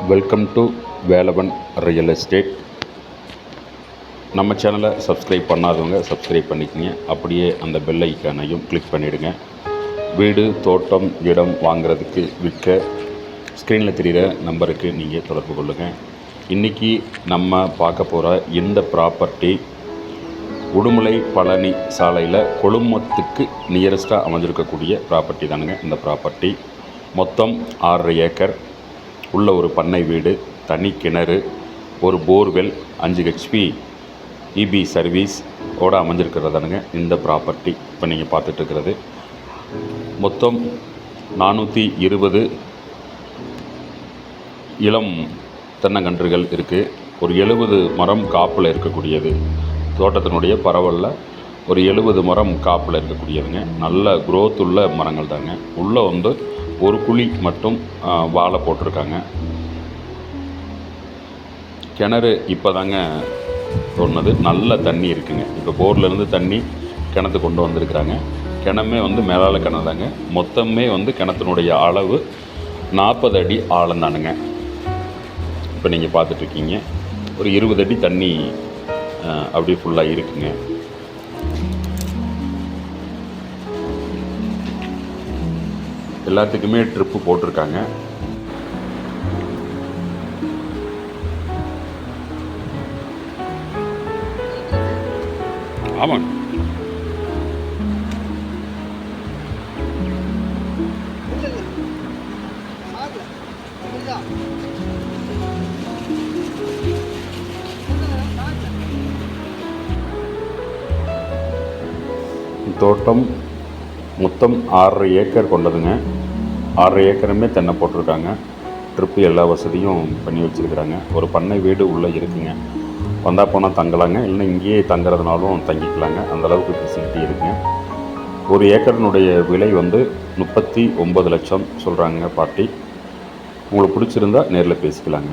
Welcome to Velavan real estate நம்ம சேனலை subscribe பண்ணாதவங்க சப்ஸ்கிரைப் பண்ணிக்கங்க. அப்படியே அந்த பெல் ஐக்கானையும் கிளிக் பண்ணிவிடுங்க வீடு தோட்டம் இடம் வாங்குறதுக்கு விற்க ஸ்க்ரீனில் தெரிகிற நம்பருக்கு நீங்கள் தொடர்பு கொள்ளுங்கள் இன்றைக்கி நம்ம பார்க்க போகிற இந்த ப்ராப்பர்ட்டி உடுமலை பழனி சாலையில் கொழுமத்துக்கு நியரஸ்ட்டாக அமைஞ்சிருக்கக்கூடிய ப்ராப்பர்ட்டி தானுங்க இந்த ப்ராப்பர்ட்டி மொத்தம் ஆறரை ஏக்கர். உள்ள ஒரு பண்ணை வீடு தனி கிணறு ஒரு போர்வெல் அஞ்சு ஹெச்பி இபி சர்வீஸ் ஓட அமைஞ்சிருக்கிறதானுங்க. இந்த ப்ராப்பர்ட்டி இப்போ நீங்கள் பார்த்துட்ருக்கிறது. மொத்தம் நானூற்றி இருபது இளம் தென்னங்கன்றுகள் இருக்குது ஒரு எழுபது மரம் காப்பில் இருக்கக்கூடியது. தோட்டத்தினுடைய பரவலில் ஒரு எழுபது மரம் காப்பில் இருக்கக்கூடியதுங்க. நல்ல குரோத் உள்ள மரங்கள் தாங்க உள்ளே வந்து ஒரு குழி மட்டும் வாழை போட்டிருக்காங்க. கிணறு இப்போ தாங்க தோணுது. நல்ல தண்ணி இருக்குங்க. இப்போ போர்லேருந்து தண்ணி கிணத்து கொண்டு வந்திருக்கிறாங்க. கிணமே வந்து மேலால கிணறு தாங்க மொத்தமே வந்து கிணத்தினுடைய அளவு நாற்பது அடி ஆழம் தானுங்க இப்போ நீங்கள் பார்த்துட்ருக்கீங்க ஒரு இருபது அடி தண்ணி அப்படி அப்படியே ஃபுல்லாக இருக்குங்க. எல்லாத்துக்குமே ட்ரிப்பு போட்டிருக்காங்க. ஆமாங்க தோட்டம் மொத்தம் ஆறரை ஏக்கர் கொண்டதுங்க. ஆறரை ஏக்கருமே தென்னை போட்டிருக்காங்க. ட்ரிப்பு எல்லா வசதியும் பண்ணி வச்சுருக்குறாங்க. ஒரு பண்ணை வீடு உள்ளே இருக்குங்க. வந்தால் போனால் தங்கலாங்க. இல்லைன்னா இங்கேயே தங்குறதுனாலும் தங்கிக்கலாங்க. அந்த அளவுக்கு ஃபெசிலிட்டி இருக்குங்க. ஒரு ஏக்கரினுடைய விலை வந்து முப்பத்தி ஒம்பது லட்சம் சொல்கிறாங்க பாட்டி. உங்களுக்கு பிடிச்சிருந்தா நேரில் பேசிக்கலாங்க.